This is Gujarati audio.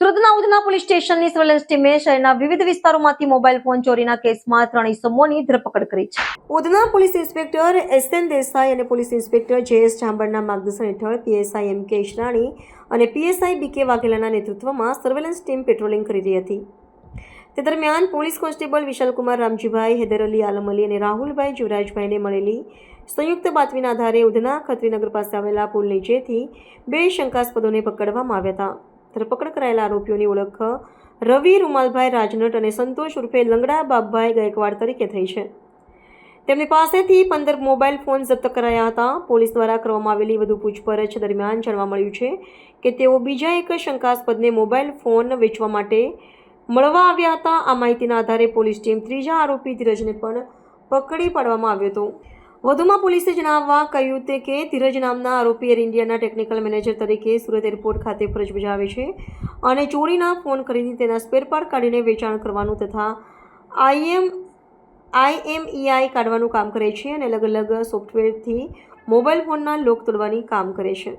સુરતના ઉધના પોલીસ સ્ટેશનની સર્વેલન્સ ટીમે શહેરના વિવિધ વિસ્તારોમાંથી મોબાઈલ ફોન ચોરીના કેસમાં ત્રણ ઇસમોની ધરપકડ કરી છે. Udhna police inspector S N Desai અને પોલીસ ઇન્સ્પેક્ટર જે એસ ચાંબરના માર્ગદર્શન હેઠળ પીએસઆઈ એમ કે ઈશરાણી અને પીએસઆઈ બી કે વાઘેલાના નેતૃત્વમાં સર્વેલન્સ ટીમ પેટ્રોલિંગ કરી રહી હતી. તે દરમિયાન પોલીસ કોન્સ્ટેબલ વિશાલકુમાર રામજીભાઈ, હૈદર અલી આલમ અલી અને રાહુલભાઈ જીવરાજભાઈને મળેલી સંયુક્ત બાતમીના આધારે ઉધના ખત્રીનગર પાસે આવેલા પુલ નીચેથી બે શંકાસ્પદોને પકડવામાં આવ્યા હતા. ધરપકડ કરાયેલા આરોપીઓની ઓળખ રવિ રૂમાલભાઈ રાજનટ અને સંતોષ ઉર્ફે લંગડા બાપભાઈ ગાયકવાડ તરીકે થઈ છે. તેમની પાસેથી પંદર મોબાઈલ ફોન જપ્ત કરાયા હતા. પોલીસ દ્વારા કરવામાં આવેલી વધુ પૂછપરછ દરમિયાન જાણવા મળ્યું છે કે તેઓ બીજા એક શંકાસ્પદને મોબાઈલ ફોન વેચવા માટે મળવા આવ્યા હતા. આ માહિતીના આધારે પોલીસ ટીમ ત્રીજા આરોપી ધીરજને પણ પકડી પાડવામાં આવ્યો હતો. વધુમાં પોલીસે જણાવવા કહ્યું તે કે ધીરજ નામના આરોપી એર ઇન્ડિયાના ટેકનિકલ મેનેજર તરીકે સુરત એરપોર્ટ ખાતે ફરજ બજાવે છે અને ચોરીના ફોન ખરીદી તેના સ્પેરપાર્ટ કાઢીને વેચાણ કરવાનું તથા આઈએમ આઈએમઈઆઈ કાઢવાનું કામ કરે છે અને અલગ અલગ સોફ્ટવેરથી મોબાઈલ ફોનના લોક તોડવાની કામ કરે છે.